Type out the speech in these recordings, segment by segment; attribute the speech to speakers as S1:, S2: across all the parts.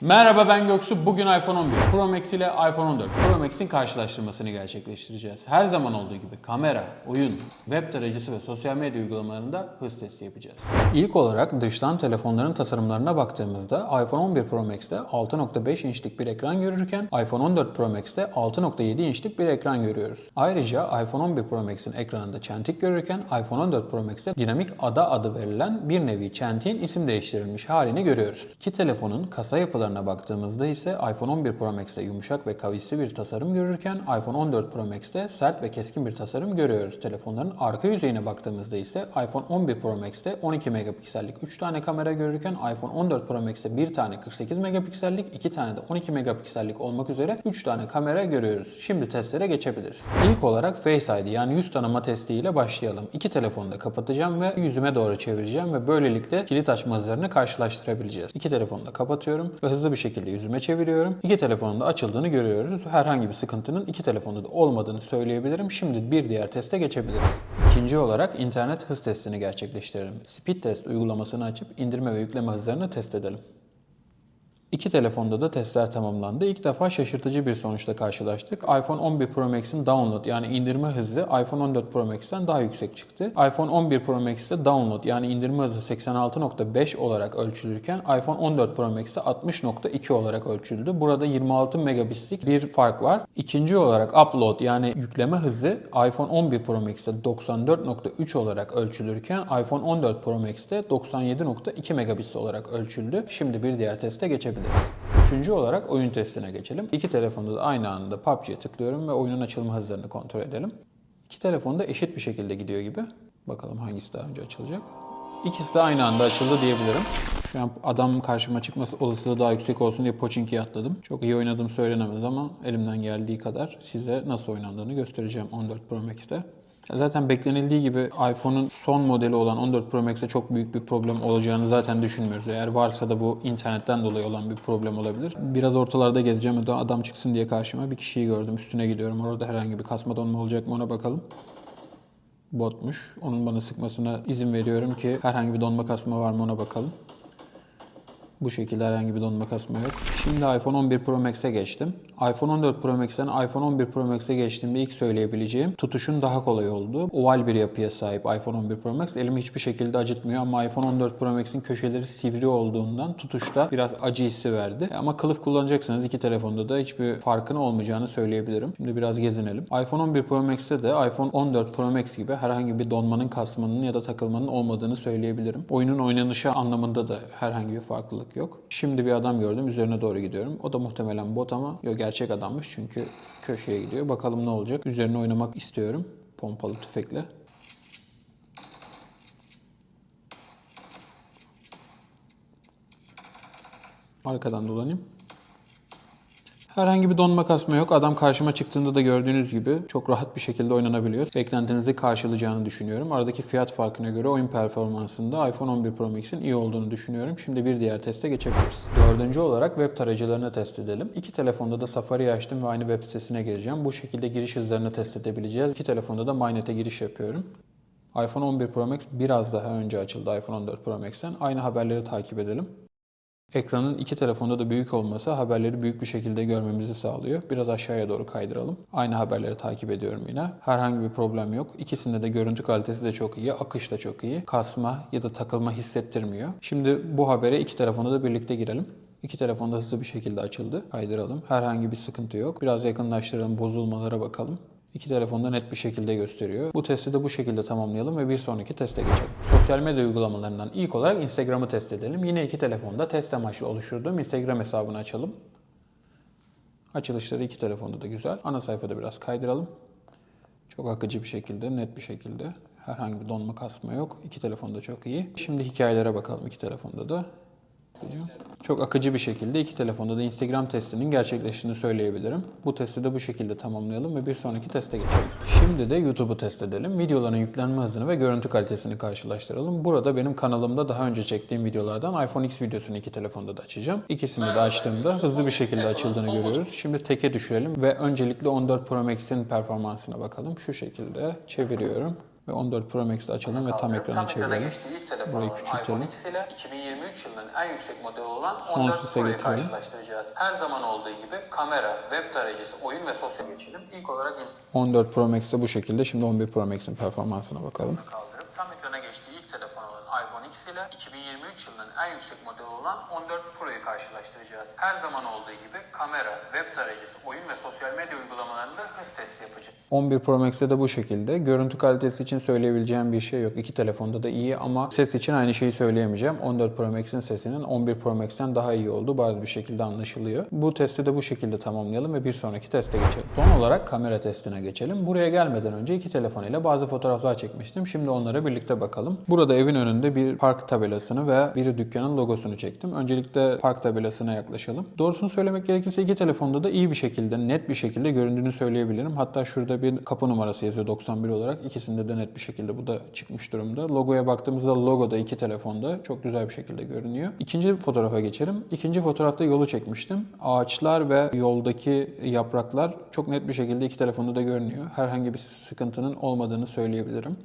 S1: Merhaba ben Göksu. Bugün iPhone 11 Pro Max ile iPhone 14 Pro Max'in karşılaştırmasını gerçekleştireceğiz. Her zaman olduğu gibi kamera, oyun, web tarayıcısı ve sosyal medya uygulamalarında hız testi yapacağız. İlk olarak dıştan telefonların tasarımlarına baktığımızda iPhone 11 Pro Max'te 6.5 inçlik bir ekran görürken iPhone 14 Pro Max'te 6.7 inçlik bir ekran görüyoruz. Ayrıca iPhone 11 Pro Max'in ekranında çentik görürken iPhone 14 Pro Max'te dinamik ada adı verilen bir nevi çentiğin isim değiştirilmiş halini görüyoruz. İki telefonun kasa yapılarına baktığımızda ise iPhone 11 Pro Max'te yumuşak ve kavisli bir tasarım görürken iPhone 14 Pro Max'te sert ve keskin bir tasarım görüyoruz. Telefonların arka yüzeyine baktığımızda ise iPhone 11 Pro Max'te 12 megapiksellik 3 tane kamera görürken iPhone 14 Pro Max'te bir tane 48 megapiksellik, 2 tane de 12 megapiksellik olmak üzere 3 tane kamera görüyoruz. Şimdi testlere geçebiliriz. İlk olarak Face ID yani yüz tanıma testiyle başlayalım. İki telefonu da kapatacağım ve yüzüme doğru çevireceğim ve böylelikle kilit açma hızlarını karşılaştırabileceğiz. İki telefonu da kapatıyorum ve hızlı bir şekilde yüzüme çeviriyorum. İki telefonun da açıldığını görüyoruz. Herhangi bir sıkıntının iki telefonda da olmadığını söyleyebilirim. Şimdi bir diğer teste geçebiliriz. İkinci olarak internet hız testini gerçekleştirelim. Speed test uygulamasını açıp indirme ve yükleme hızlarını test edelim. İki telefonda da testler tamamlandı. İlk defa şaşırtıcı bir sonuçla karşılaştık. iPhone 11 Pro Max'in download yani indirme hızı iPhone 14 Pro Max'ten daha yüksek çıktı. iPhone 11 Pro Max'te download yani indirme hızı 86.5 olarak ölçülürken iPhone 14 Pro Max'te 60.2 olarak ölçüldü. Burada 26 megabitlik bir fark var. İkinci olarak upload yani yükleme hızı iPhone 11 Pro Max'te 94.3 olarak ölçülürken iPhone 14 Pro Max'te 97.2 megabit olarak ölçüldü. Şimdi bir diğer teste geçebiliriz. Üçüncü olarak oyun testine geçelim. İki telefonda da aynı anda PUBG'ye tıklıyorum ve oyunun açılma hızlarını kontrol edelim. İki telefon da eşit bir şekilde gidiyor gibi. Bakalım hangisi daha önce açılacak. İkisi de aynı anda açıldı diyebilirim. Şu an adam karşıma çıkması olasılığı daha yüksek olsun diye Pochinki'ye atladım. Çok iyi oynadığım söylenemez ama elimden geldiği kadar size nasıl oynandığını göstereceğim 14 Pro Max'te. Zaten beklenildiği gibi iPhone'un son modeli olan 14 Pro Max'e çok büyük bir problem olacağını zaten düşünmüyoruz. Eğer varsa da bu internetten dolayı olan bir problem olabilir. Biraz ortalarda gezeceğim. Adam çıksın diye karşıma bir kişiyi gördüm. Üstüne gidiyorum. Orada herhangi bir kasma donma olacak mı ona bakalım botmuş. Onun bana sıkmasına izin veriyorum ki herhangi bir donma kasma var mı ona bakalım. Bu şekilde herhangi bir donma kasma yok. Şimdi iPhone 11 Pro Max'e geçtim. iPhone 14 Pro Max'ten iPhone 11 Pro Max'e geçtiğimde ilk söyleyebileceğim tutuşun daha kolay olduğu oval bir yapıya sahip iPhone 11 Pro Max. Elimi hiçbir şekilde acıtmıyor ama iPhone 14 Pro Max'in köşeleri sivri olduğundan tutuşta biraz acı hissi verdi. Ama kılıf kullanacaksanız iki telefonda da hiçbir farkın olmayacağını söyleyebilirim. Şimdi biraz gezinelim. iPhone 11 Pro Max'te de iPhone 14 Pro Max gibi herhangi bir donmanın, kasmanın ya da takılmanın olmadığını söyleyebilirim. Oyunun oynanışı anlamında da herhangi bir farklılık yok. Şimdi bir adam gördüm. Üzerine doğru gidiyorum. O da muhtemelen bot ama yok gerçek adammış çünkü köşeye gidiyor. Bakalım ne olacak. Üzerine oynamak istiyorum. Pompalı tüfekle. Arkadan dolanayım. Herhangi bir donma kasma yok. Adam karşıma çıktığında da gördüğünüz gibi çok rahat bir şekilde oynanabiliyor. Beklentinizi karşılayacağını düşünüyorum. Aradaki fiyat farkına göre oyun performansında iPhone 11 Pro Max'in iyi olduğunu düşünüyorum. Şimdi bir diğer teste geçebiliriz. Dördüncü olarak web tarayıcılarını test edelim. İki telefonda da Safari'yi açtım ve aynı web sitesine gireceğim. Bu şekilde giriş hızlarını test edebileceğiz. İki telefonda da MyNet'e giriş yapıyorum. iPhone 11 Pro Max biraz daha önce açıldı iPhone 14 Pro Max'ten. Aynı haberleri takip edelim. Ekranın iki telefonda da büyük olması haberleri büyük bir şekilde görmemizi sağlıyor. Biraz aşağıya doğru kaydıralım. Aynı haberleri takip ediyorum yine. Herhangi bir problem yok. İkisinde de görüntü kalitesi de çok iyi, akış da çok iyi. Kasma ya da takılma hissettirmiyor. Şimdi bu habere iki telefona da birlikte girelim. İki telefon da hızlı bir şekilde açıldı. Kaydıralım. Herhangi bir sıkıntı yok. Biraz yakınlaştıralım, bozulmalara bakalım. İki telefonda net bir şekilde gösteriyor. Bu testi de bu şekilde tamamlayalım ve bir sonraki teste geçelim. Sosyal medya uygulamalarından ilk olarak Instagram'ı test edelim. Yine iki telefonda test amaçlı oluşturduğum Instagram hesabını açalım. Açılışları iki telefonda da güzel. Ana sayfada biraz kaydıralım. Çok akıcı bir şekilde, net bir şekilde. Herhangi bir donma kasma yok. İki telefonda çok iyi. Şimdi hikayelere bakalım iki telefonda da. Çok akıcı bir şekilde iki telefonda da Instagram testinin gerçekleştiğini söyleyebilirim. Bu testi de bu şekilde tamamlayalım ve bir sonraki teste geçelim. Şimdi de YouTube'u test edelim. Videoların yüklenme hızını ve görüntü kalitesini karşılaştıralım. Burada benim kanalımda daha önce çektiğim videolardan iPhone X videosunu iki telefonda da açacağım. İkisini de açtığımda hızlı bir şekilde açıldığını görüyoruz. Şimdi teke düşürelim ve öncelikle 14 Pro Max'in performansına bakalım. Şu şekilde çeviriyorum. Ve 14 Pro Max'te açalım ve tam ekrana
S2: tam
S1: çevirelim.
S2: geçtiği ilk telefon
S1: Burayı küçültelim.
S2: iPhone X ile 2023 yılının en yüksek modeli olan
S1: Son
S2: 14
S1: sese
S2: Pro'yu karşılaştıracağız. Her zaman olduğu gibi kamera, web tarayıcısı, oyun ve sosyal geçelim. İlk olarak Instagram'ı
S1: 14 Pro Max'te bu şekilde. Şimdi 11 Pro Max'in performansına bakalım.
S2: kaldırıp tam ekrana geçtiği ilk telefon olan iPhone X ile 2023 yılının en yüksek modeli olan 14 Pro'yu karşılaştıracağız. Her zaman olduğu gibi kamera, web tarayıcısı, oyun ve sosyal medya uygulamalarında hız testi yapacağız.
S1: 11 Pro Max'te de bu şekilde. Görüntü kalitesi için söyleyebileceğim bir şey yok. İki telefonda da iyi ama ses için aynı şeyi söyleyemeyeceğim. 14 Pro Max'in sesinin 11 Pro Max'ten daha iyi olduğu bazı bir şekilde anlaşılıyor. Bu testi de bu şekilde tamamlayalım ve bir sonraki teste geçelim. Son olarak kamera testine geçelim. Buraya gelmeden önce iki telefon ile bazı fotoğraflar çekmiştim. Şimdi onlara birlikte bakalım. Burada evin önünde bir park tabelasını ve bir dükkanın logosunu çektim. Öncelikle park tabelasına yaklaşalım. Doğrusunu söylemek gerekirse iki telefonda da iyi bir şekilde, net bir şekilde göründüğünü söyleyebilirim. Hatta şurada bir kapı numarası yazıyor 91 olarak. İkisinde de net bir şekilde bu da çıkmış durumda. Logoya baktığımızda logo da iki telefonda çok güzel bir şekilde görünüyor. İkinci fotoğrafa geçelim. İkinci fotoğrafta yolu çekmiştim. Ağaçlar ve yoldaki yapraklar çok net bir şekilde iki telefonda da görünüyor. Herhangi bir sıkıntının olmadığını söyleyebilirim.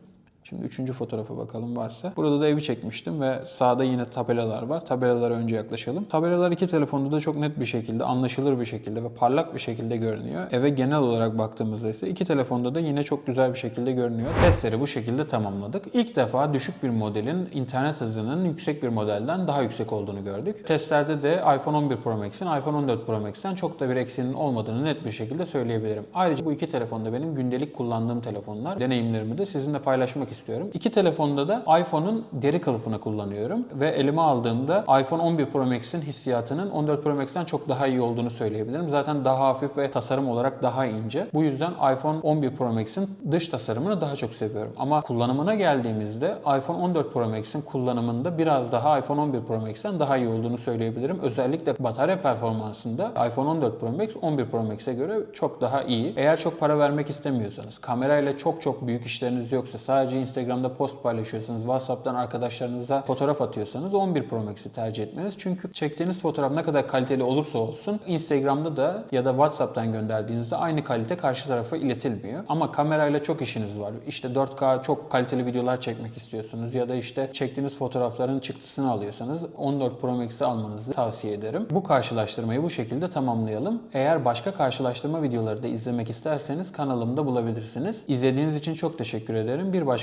S1: Şimdi üçüncü fotoğrafa bakalım varsa. Burada da evi çekmiştim ve sağda yine tabelalar var. Tabelalara önce yaklaşalım. Tabelalar iki telefonda da çok net bir şekilde, anlaşılır bir şekilde ve parlak bir şekilde görünüyor. Eve genel olarak baktığımızda ise iki telefonda da yine çok güzel bir şekilde görünüyor. Testleri bu şekilde tamamladık. İlk defa düşük bir modelin internet hızının yüksek bir modelden daha yüksek olduğunu gördük. Testlerde de iPhone 11 Pro Max'in iPhone 14 Pro Max'ten çok da bir eksiğinin olmadığını net bir şekilde söyleyebilirim. Ayrıca bu iki telefonda benim gündelik kullandığım telefonlar. Deneyimlerimi de sizinle paylaşmak istiyorum. İki telefonda da iPhone'un deri kılıfını kullanıyorum ve elime aldığımda iPhone 11 Pro Max'in hissiyatının 14 Pro Max'ten çok daha iyi olduğunu söyleyebilirim. Zaten daha hafif ve tasarım olarak daha ince. Bu yüzden iPhone 11 Pro Max'in dış tasarımını daha çok seviyorum. Ama kullanımına geldiğimizde iPhone 14 Pro Max'in kullanımında biraz daha iPhone 11 Pro Max'ten daha iyi olduğunu söyleyebilirim. Özellikle batarya performansında iPhone 14 Pro Max 11 Pro Max'e göre çok daha iyi. Eğer çok para vermek istemiyorsanız, kamerayla çok çok büyük işleriniz yoksa, sadece Instagram'da post paylaşıyorsanız, WhatsApp'tan arkadaşlarınıza fotoğraf atıyorsanız 11 Pro Max'i tercih etmeniz. Çünkü çektiğiniz fotoğraf ne kadar kaliteli olursa olsun Instagram'da da ya da WhatsApp'tan gönderdiğinizde aynı kalite karşı tarafa iletilmiyor. Ama kamerayla çok işiniz var. İşte 4K çok kaliteli videolar çekmek istiyorsunuz ya da işte çektiğiniz fotoğrafların çıktısını alıyorsanız 14 Pro Max'i almanızı tavsiye ederim. Bu karşılaştırmayı bu şekilde tamamlayalım. Eğer başka karşılaştırma videoları da izlemek isterseniz kanalımda bulabilirsiniz. İzlediğiniz için çok teşekkür ederim. Bir